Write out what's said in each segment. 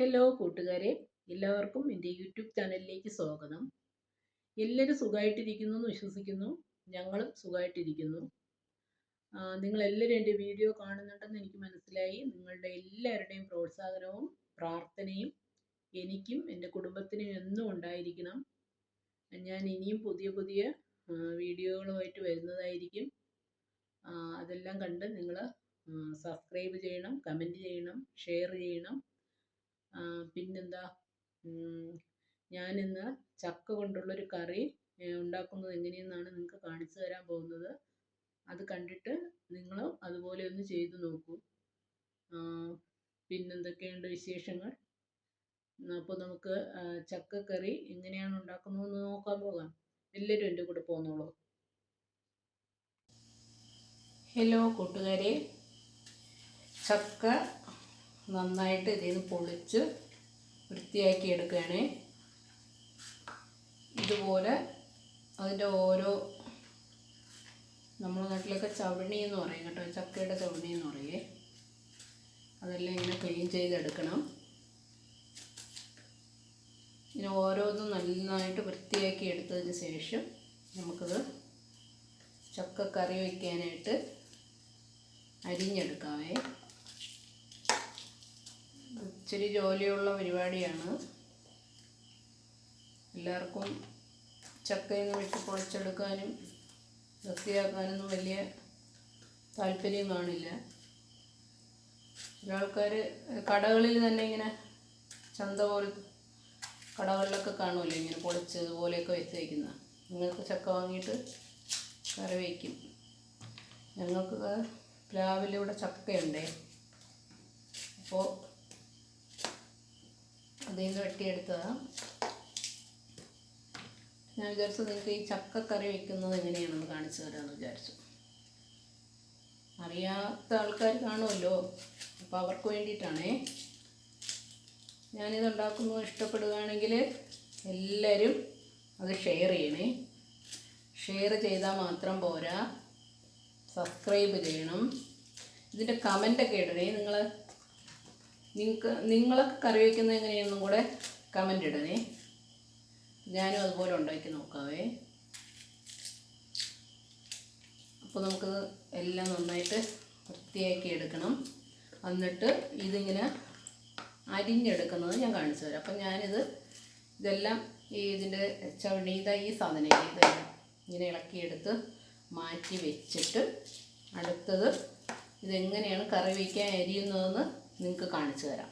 Hello കൂട്ടുകാരെ. എല്ലാവർക്കും എന്റെ യൂട്യൂബ് ചാനലിലേക്ക് സ്വാഗതം. എല്ലാവരും സുഖമായിട്ടിരിക്കുന്നു എന്ന് വിശ്വസിക്കുന്നു. ഞങ്ങളും സുഖമായിട്ടിരിക്കുന്നു. നിങ്ങളെല്ലാവരും എന്റെ വീഡിയോ കാണുന്നുണ്ടെന്ന് എനിക്ക് മനസ്സിലായി. നിങ്ങളുടെ എല്ലാവരുടെയും പ്രോത്സാഹനവും പ്രാർത്ഥനയും എനിക്കും എന്റെ കുടുംബത്തിനും എന്നും ഉണ്ടായിരിക്കണം. ഞാൻ ഇനിയും പുതിയ പുതിയ വീഡിയോകളുമായിട്ട് വരുന്നതായിരിക്കും. അതെല്ലാം കണ്ട് നിങ്ങൾ സബ്സ്ക്രൈബ് ചെയ്യണം കമന്റ് ചെയ്യണം ഷെയർ ചെയ്യണം. പിന്നെന്താ? ഞാനിന്ന് ചക്ക കൊണ്ടുള്ളൊരു കറി ഉണ്ടാക്കുന്നത് എങ്ങനെയെന്നാണ് നിങ്ങൾക്ക് കാണിച്ചു തരാൻ പോകുന്നത്. അത് കണ്ടിട്ട് നിങ്ങളും അതുപോലെ ഒന്ന് ചെയ്തു നോക്കൂ. പിന്നെന്തൊക്കെയുണ്ട് വിശേഷങ്ങൾ? അപ്പോൾ നമുക്ക് ചക്ക ചക്കക്കറി എങ്ങനെയാണ് ഉണ്ടാക്കുന്നതെന്ന് നോക്കാൻ പോകാം. എല്ലാവരും എന്റെ കൂടെ പോന്നോളൂ. ഹലോ കൂട്ടുകാരെ. ചക്ക നന്നായിട്ട് ഇതിൽ നിന്ന് പൊളിച്ച് വൃത്തിയാക്കി എടുക്കുകയാണേ. ഇതുപോലെ അതിന്റെ ഓരോ നമ്മുടെ നാട്ടിലൊക്കെ ചവണി എന്ന് പറയും കേട്ടോ ചക്കയുടെ ചവണി എന്ന് പറയേ. അതെല്ലാം ഇങ്ങനെ ക്ലീൻ ചെയ്തെടുക്കണം. ഇങ്ങനെ ഓരോന്നും നന്നായിട്ട് വൃത്തിയാക്കി എടുത്തതിന് ശേഷം നമുക്കത് ചക്ക കറി വയ്ക്കാനായിട്ട് അരിഞ്ഞെടുക്കാവേ. ഇച്ചിരി ജോലിയുള്ള പരിപാടിയാണ്. എല്ലാവർക്കും ചക്കയിൽ നിന്ന് വെട്ടി പൊളിച്ചെടുക്കാനും വൃത്തിയാക്കാനൊന്നും വലിയ താല്പര്യം കാണില്ല. ചില ആൾക്കാർ കടകളിൽ തന്നെ ഇങ്ങനെ ചന്ത പോലെ കടകളിലൊക്കെ കാണുമല്ലോ ഇങ്ങനെ പൊളിച്ച് ഇതുപോലെയൊക്കെ വെച്ച് വയ്ക്കുന്ന നിങ്ങൾക്ക് ചക്ക വാങ്ങിയിട്ട് കറി വയ്ക്കും ഞങ്ങൾക്ക് പ്ലാവിലിവിടെ ചക്കയുണ്ടേ. അപ്പോൾ അതിൽ നിന്ന് വെട്ടിയെടുത്തതാണ് ഞാൻ വിചാരിച്ചു നിങ്ങൾക്ക് ഈ ചക്കക്കറി വെക്കുന്നത് എങ്ങനെയാണെന്ന് കാണിച്ചു തരാമെന്ന് വിചാരിച്ചു. അറിയാത്ത ആൾക്കാർ കാണുമല്ലോ അപ്പോൾ അവർക്ക് വേണ്ടിയിട്ടാണേ. ഞാനിത് ഉണ്ടാക്കുന്നത് ഇഷ്ടപ്പെടുകയാണെങ്കിൽ എല്ലാവരും അത് ഷെയർ ചെയ്യണേ. ഷെയർ ചെയ്താൽ മാത്രം പോരാ. സബ്സ്ക്രൈബ് ചെയ്യണം. ഇതിന്റെ കമന്റൊക്കെ ഇടണേ നിങ്ങൾ. നിങ്ങൾക്ക് നിങ്ങളൊക്കെ കറി വയ്ക്കുന്നത് എങ്ങനെയെന്നും കൂടെ കമന്റ് ഇടണേ. ഞാനും അതുപോലെ ഉണ്ടാക്കി നോക്കാവേ. അപ്പോൾ നമുക്ക് എല്ലാം നന്നായിട്ട് വൃത്തിയാക്കി എടുക്കണം. എന്നിട്ട് ഇതിങ്ങനെ അരിഞ്ഞെടുക്കുന്നത് ഞാൻ കാണിച്ചു തരാം. അപ്പം ഞാനിത് ഇതെല്ലാം ഈ ഇതിന്റെ ചവണി ഇതാ ഈ സാധനം ഇതെല്ലാം ഇങ്ങനെ ഇളക്കിയെടുത്ത് മാറ്റി വെച്ചിട്ട് അടുത്തത് ഇതെങ്ങനെയാണ് കറി വയ്ക്കാൻ അരിയുന്നതെന്ന് നിങ്ങൾക്ക് കാണിച്ചു തരാം.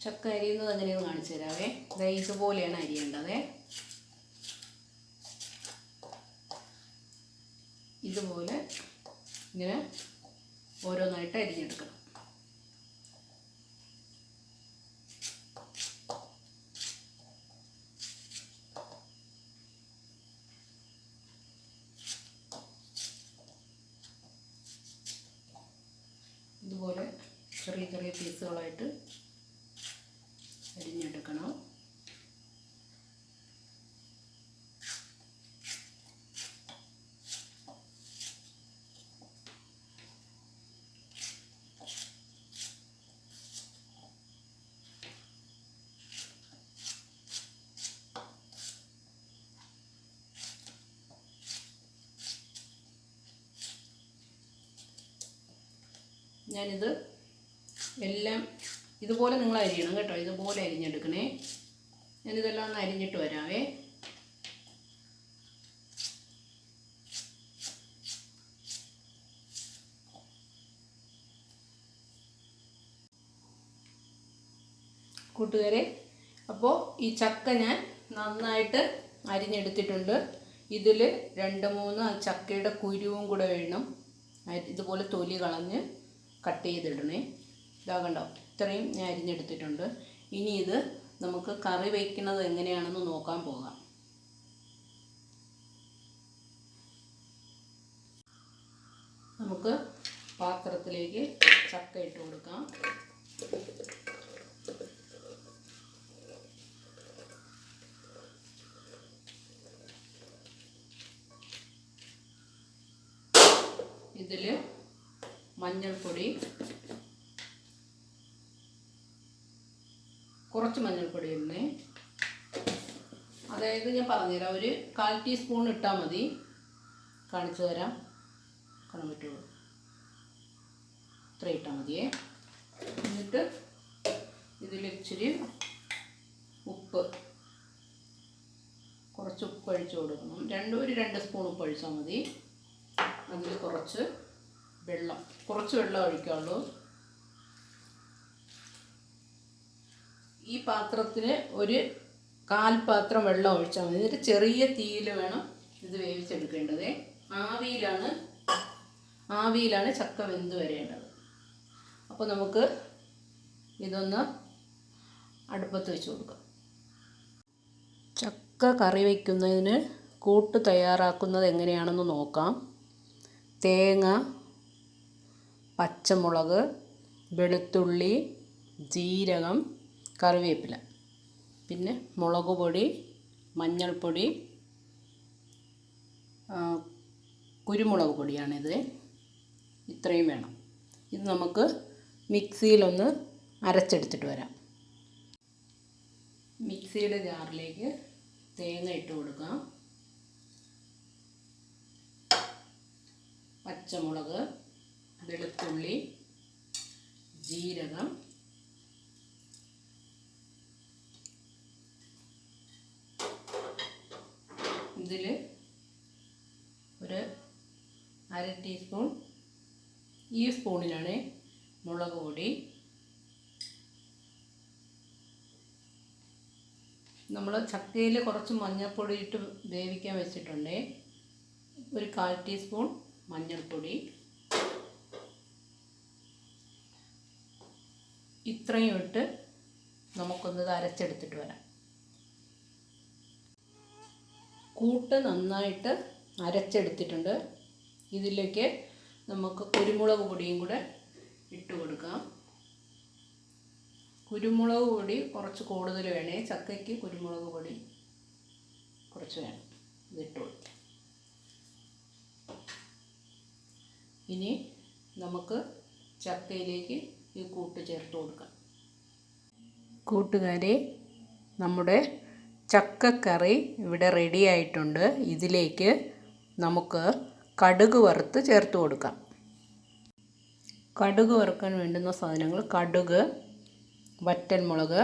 ചക്ക അരിയുന്നത് എങ്ങനെയെന്ന് കാണിച്ചു തരാവേ? ദേ ഇതുപോലെയാണ് അരിയേണ്ടത് ഇതുപോലെ ഇങ്ങനെ ഓരോന്നായിട്ട് അരിഞ്ഞെടുക്കണം ഇതുപോലെ ചെറിയ ചെറിയ പീസുകളായിട്ട് അരിഞ്ഞെടുക്കണം. ഞാനിത് എല്ലാം ഇതുപോലെ നിങ്ങൾ അരിയണം കേട്ടോ. ഇതുപോലെ അരിഞ്ഞെടുക്കണേ. ഞാനിതെല്ലാം ഒന്ന് അരിഞ്ഞിട്ട് വരാവേ. കൂട്ടുകാരെ അപ്പോൾ ഈ ചക്ക ഞാൻ നന്നായിട്ട് അരിഞ്ഞെടുത്തിട്ടുണ്ട്. ഇതിൽ രണ്ട് മൂന്ന് ചക്കയുടെ കുരുവും കൂടെ വേണം. ഇതുപോലെ തൊലി കളഞ്ഞ് കട്ട് ചെയ്തിടണേ. ഇതാ കണ്ടോ ഇത്രയും ഞാൻ അരിഞ്ഞെടുത്തിട്ടുണ്ട്. ഇനി ഇത് നമുക്ക് കറി വയ്ക്കുന്നത് എങ്ങനെയാണെന്ന് നോക്കാൻ പോകാം. നമുക്ക് പാത്രത്തിലേക്ക് ചക്ക ഇട്ട് കൊടുക്കാം. ഇതിൽ മഞ്ഞൾപ്പൊടി കുറച്ച് മഞ്ഞൾപ്പൊടി ഇടണേ അതായത് ഞാൻ പറഞ്ഞുതരാം ഒരു കാൽ ടീസ്പൂൺ ഇട്ടാൽ മതി. കാണിച്ചു തരാം. കാണാൻ പറ്റുള്ളൂ ഇത്ര ഇട്ടാൽ മതിയേ. എന്നിട്ട് ഇതിൽ ഇച്ചിരി ഉപ്പ്. കുറച്ച് ഉപ്പ് ഒഴിച്ച് കൊടുക്കണം. രണ്ട് ഒരു രണ്ട് സ്പൂൺ ഉപ്പ് ഒഴിച്ചാൽ മതി. അതിൽ കുറച്ച് വെള്ളം. കുറച്ച് വെള്ളം ഒഴിക്കാവുള്ളൂ. ഈ പാത്രത്തിന് ഒരു കാൽപാത്രം വെള്ളം ഒഴിച്ചാൽ മതി. എന്നിട്ട് ചെറിയ തീയിൽ വേണം ഇത് വേവിച്ചെടുക്കേണ്ടത്. ആവിയിലാണ് ആവിയിലാണ് ചക്ക വെന്ത് വരേണ്ടത്. അപ്പോൾ നമുക്ക് ഇതൊന്ന് അടുപ്പത്ത് വെച്ച് കൊടുക്കാം. ചക്ക കറി വയ്ക്കുന്നതിന് കൂട്ട് തയ്യാറാക്കുന്നത് എങ്ങനെയാണെന്ന് നോക്കാം. തേങ്ങ പച്ചമുളക് വെളുത്തുള്ളി ജീരകം കറിവേപ്പില. പിന്നെ മുളക് പൊടി മഞ്ഞൾപ്പൊടി കുരുമുളക് പൊടിയാണിത്. ഇത്രയും വേണം. ഇത് നമുക്ക് മിക്സിയിലൊന്ന് അരച്ചെടുത്തിട്ട് വരാം. മിക്സിയുടെ ജാറിലേക്ക് തേങ്ങ ഇട്ട് കൊടുക്കാം. പച്ചമുളക് വെളുത്തുള്ളി ജീരകം ഇതിൽ ഒരു അര ടീസ്പൂൺ ഈ സ്പൂണിലാണ് മുളക് പൊടി. നമ്മൾ ചക്കയിൽ കുറച്ച് മഞ്ഞൾപ്പൊടി ഇട്ട് വേവിക്കാൻ വെച്ചിട്ടുണ്ട്. ഒരു കാൽ ടീസ്പൂൺ മഞ്ഞൾപ്പൊടി. ഇത്രയും ഇട്ട് നമുക്കൊന്ന് അരച്ചെടുത്തിട്ട് വരാം. കൂട്ട് നന്നായിട്ട് അരച്ചെടുത്തിട്ടുണ്ട്. ഇതിലേക്ക് നമുക്ക് കുരുമുളക് പൊടിയും കൂടെ ഇട്ട് കൊടുക്കാം. കുരുമുളക് പൊടി കുറച്ച് കൂടുതൽ വേണേ. ചക്കയ്ക്ക് കുരുമുളക് പൊടി കുറച്ച് വേണം. ഇതിട്ട് കൊടുക്കാം. ഇനി നമുക്ക് ചക്കയിലേക്ക് ഈ കൂട്ട് ചേർത്ത് കൊടുക്കാം. കൂട്ടുകാരെ നമ്മുടെ ചക്കക്കറി ഇവിടെ റെഡി ആയിട്ടുണ്ട്. ഇതിലേക്ക് നമുക്ക് കടുക് വറുത്ത് ചേർത്ത് കൊടുക്കാം. കടുക് വറുക്കാൻ വേണ്ടുന്ന സാധനങ്ങൾ കടുക് വറ്റൽമുളക്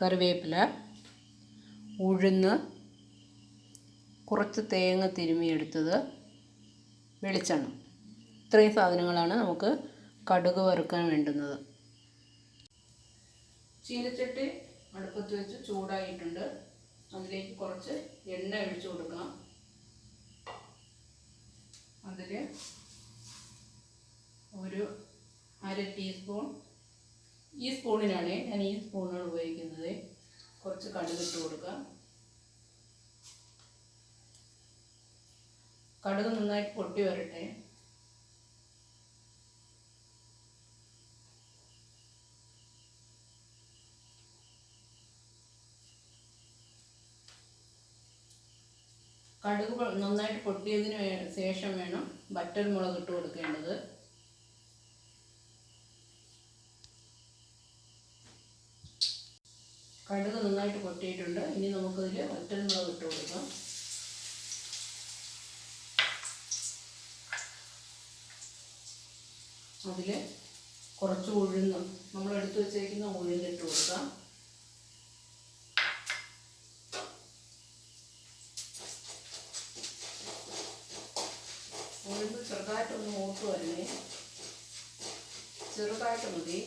കറിവേപ്പില ഉഴുന്ന് കുറച്ച് തേങ്ങ തിരുമിയെടുത്തത് വെളിച്ചെണ്ണ. ഇത്രയും സാധനങ്ങളാണ് നമുക്ക് കടുക് വറുക്കാൻ വേണ്ടുന്നത്. ചീനച്ചട്ടി അടുപ്പത്ത് വെച്ച് ചൂടായിട്ടുണ്ട്. അതിലേക്ക് കുറച്ച് എണ്ണ ഒഴിച്ചു കൊടുക്കണം. അതിൽ ഒരു അര ടീസ്പൂൺ ഈ സ്പൂണിനാണ് ഞാൻ ഈ സ്പൂണുകൾ ഉപയോഗിക്കുന്നത്. കുറച്ച് കടുക് ഇട്ട് കൊടുക്കാം കടുക് നന്നായിട്ട് പൊട്ടി വരട്ടെ. കടുക് നന്നായിട്ട് പൊട്ടിയതിന് ശേഷം വേണം ബട്ടർ മുളക് ഇട്ട് കൊടുക്കേണ്ടത്. കടുക് നന്നായിട്ട് പൊട്ടിയിട്ടുണ്ട്. ഇനി നമുക്കതിൽ വറ്റൽ മുളക് ഇട്ട് കൊടുക്കാം. അതിൽ കുറച്ച് ഉഴുന്ന് നമ്മൾ എടുത്തു വെച്ചേക്കുന്ന ഉഴുന്നിട്ട് കൊടുക്കാം ഉഴുന്ന് ചെറുതായിട്ടൊന്ന് മൂത്ത് വരണേ ചെറുതായിട്ട് മതി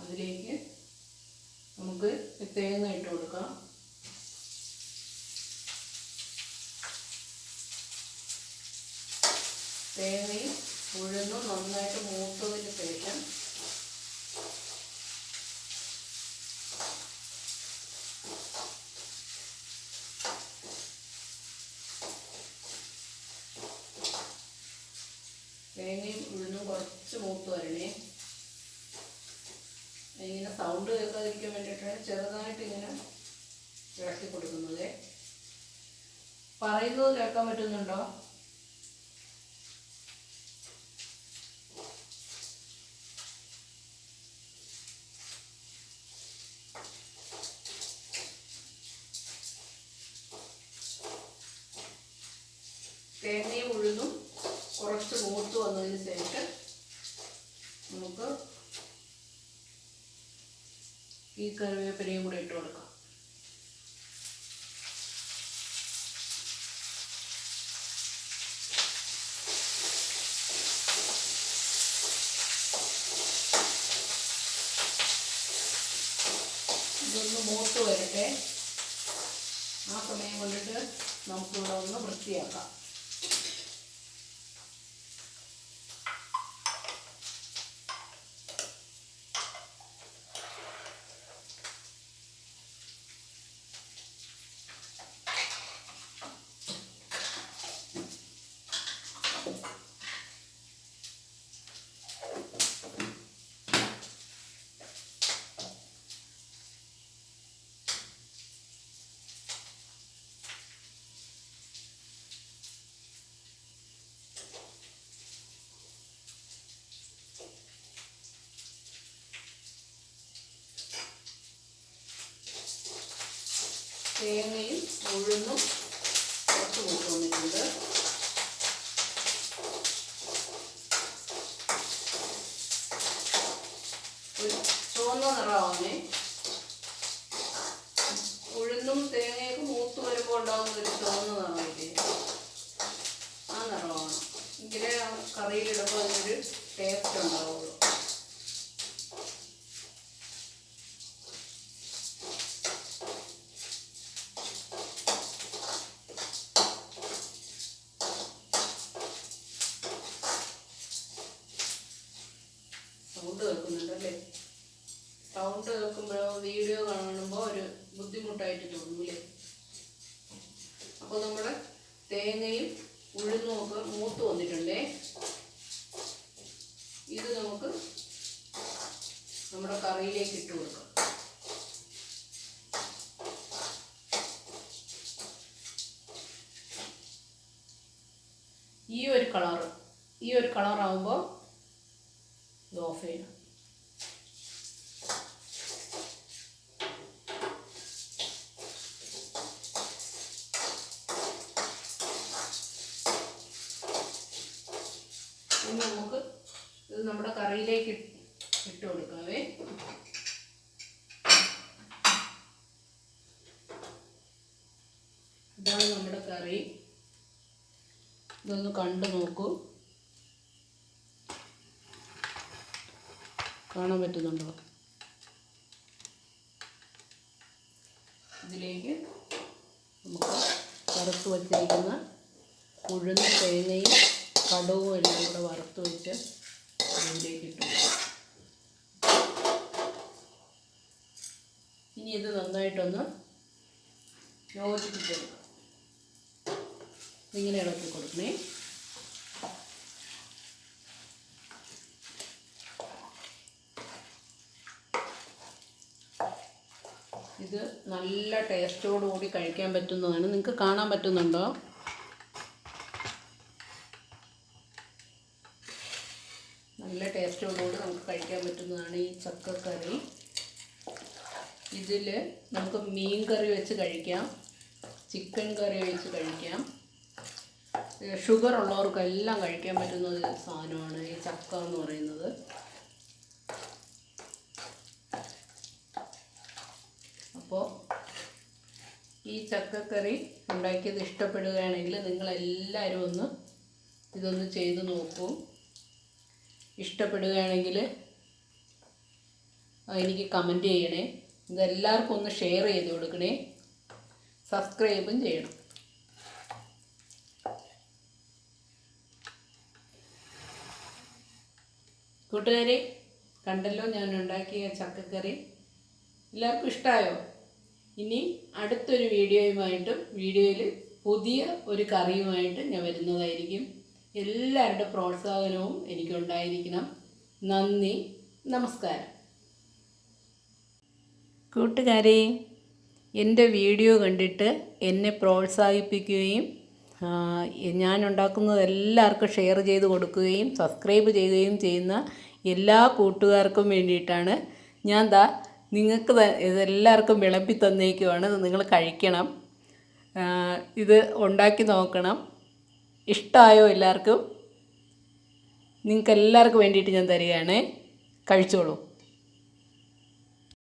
അതിലേക്ക് നമുക്ക് തേങ്ങ ഇട്ട് കൊടുക്കാം തേങ്ങയും ഉഴുന്നും നന്നായിട്ട് മൂത്തതിന് ശേഷം തേങ്ങയും ഉഴുന്നും കുറച്ച് മൂത്ത് വരണേ. ഇങ്ങനെ സൗണ്ട് കേൾക്കാതിരിക്കാൻ വേണ്ടിയിട്ടാണ് ചെറുതായിട്ട് ഇങ്ങനെ ഇളക്കി കൊടുക്കുന്നത്. പറയുന്നത് കേൾക്കാൻ പറ്റുന്നുണ്ടോ തേങ്ങയും ഉഴുന്നും കുറച്ച് മൂത്ത് വന്നതിന് ശേഷം നമുക്ക് ഈ കറിവേപ്പിലയും കൂടെ ഇട്ട് കൊടുക്കാം. ഇതൊന്ന് മൂത്ത് വരട്ടെ. ആ സമയം കൊണ്ടിട്ട് നമുക്കിവിടെ ഒന്ന് വൃത്തിയാക്കാം തേങ്ങയും ഉഴുന്നും കുറച്ച് കൂട്ടി വന്നിട്ടുണ്ട് ഒരു ചുവന്ന ഉഴുന്നും തേങ്ങയൊക്കെ മൂത്ത് വരുമ്പോൾ ഉണ്ടാകുന്ന ഒരു ചുവന്ന നിറമില്ലേ ആ നിറമാണ് എങ്കിലേ ആ കറിയിലിടുമ്പോൾ അതിനൊരു ടേസ്റ്റ് ഉണ്ടാവുള്ളൂ. സൗണ്ട് കേൾക്കുന്നുണ്ടല്ലേ? സൗണ്ട് കേൾക്കുമ്പോഴോ വീഡിയോ കാണുമ്പോൾ ഒരു ബുദ്ധിമുട്ടായിട്ട് തോന്നൂലേ അപ്പോൾ നമ്മുടെ തേങ്ങയും ഉഴുന്നും ഒക്കെ മൂത്ത് വന്നിട്ടുണ്ടേ? ഇത് നമുക്ക് നമ്മുടെ കറിയിലേക്ക് ഇട്ട് കൊടുക്കാം. ഈ ഒരു കളർ ഈ ഒരു കളറാകുമ്പോൾ ഇത് ഓഫ് ചെയ്യണം. നമ്മുടെ കറിയിലേക്ക് ഇട്ട് കൊടുക്കാവേ. ഇതാണ് നമ്മുടെ കറി. ഇതൊന്ന് കണ്ടു നോക്കൂ. കാണാൻ പറ്റുന്നുണ്ടോ? ഇതിലേക്ക് നമുക്ക് വറുത്ത് വച്ചിരിക്കുന്ന ഉഴുന്ന തേങ്ങയും കടുവും എല്ലാം കൂടെ വറുത്ത് വെച്ച് ഇതിലേക്ക് ഇട്ടു ഇനി ഇത് നന്നായിട്ടൊന്ന് യോജിപ്പിച്ചെടുക്കാം ഇങ്ങനെ ഇളക്കി കൊടുക്കണേ. ഇത് നല്ല ടേസ്റ്റോടുകൂടി കഴിക്കാൻ പറ്റുന്നതാണ്. നിങ്ങൾക്ക് കാണാൻ പറ്റുന്നുണ്ടോ നല്ല ടേസ്റ്റോടുകൂടി നമുക്ക് കഴിക്കാൻ പറ്റുന്നതാണ് ഈ ചക്കക്കറി ഇതിൽ നമുക്ക് മീൻ കറി വെച്ച് കഴിക്കാം ചിക്കൻ കറി വെച്ച് കഴിക്കാം. ഷുഗർ ഉള്ളവർക്കെല്ലാം കഴിക്കാൻ പറ്റുന്ന ഒരു സാധനമാണ് ഈ ചക്ക എന്ന് പറയുന്നത്. അപ്പോൾ ഈ ചക്കക്കറി ഉണ്ടാക്കിയത് ഇഷ്ടപ്പെടുകയാണെങ്കിൽ നിങ്ങളെല്ലാവരും ഒന്ന് ഇതൊന്ന് ചെയ്ത് നോക്കൂ. ഇഷ്ടപ്പെടുകയാണെങ്കിൽ എനിക്ക് കമന്റ് ചെയ്യണേ. ഇതെല്ലാവർക്കും ഒന്ന് ഷെയർ ചെയ്ത് കൊടുക്കണേ. സബ്സ്ക്രൈബും ചെയ്യണം. കൂട്ടുകാരെ കണ്ടല്ലോ ഞാൻ ഉണ്ടാക്കിയ ചക്കക്കറി. എല്ലാവർക്കും ഇഷ്ടമായോ ഇനി അടുത്തൊരു വീഡിയോയുമായിട്ടും വീഡിയോയിൽ പുതിയ ഒരു കറിയുമായിട്ട് ഞാൻ വരുന്നതായിരിക്കും. എല്ലാവരുടെ പ്രോത്സാഹനവും എനിക്കുണ്ടായിരിക്കണം. നന്ദി നമസ്കാരം. കൂട്ടുകാരെ എന്റെ വീഡിയോ കണ്ടിട്ട് എന്നെ പ്രോത്സാഹിപ്പിക്കുകയും ഞാൻ ഉണ്ടാക്കുന്നത് എല്ലാവർക്കും ഷെയർ ചെയ്ത് കൊടുക്കുകയും സബ്സ്ക്രൈബ് ചെയ്യുകയും ചെയ്യുന്ന എല്ലാ കൂട്ടുകാർക്കും വേണ്ടിയിട്ടാണ്. ഞാൻ ദാ നിങ്ങൾക്ക് ഇതെല്ലാവർക്കും വിളമ്പി തന്നേക്കുവാണ്. നിങ്ങൾ കഴിക്കണം. ഇത് ഉണ്ടാക്കി നോക്കണം. ഇഷ്ടമായോ എല്ലാവർക്കും? നിങ്ങൾക്ക് എല്ലാവർക്കും വേണ്ടിയിട്ട് ഞാൻ തരികയാണ്. കഴിച്ചോളൂ.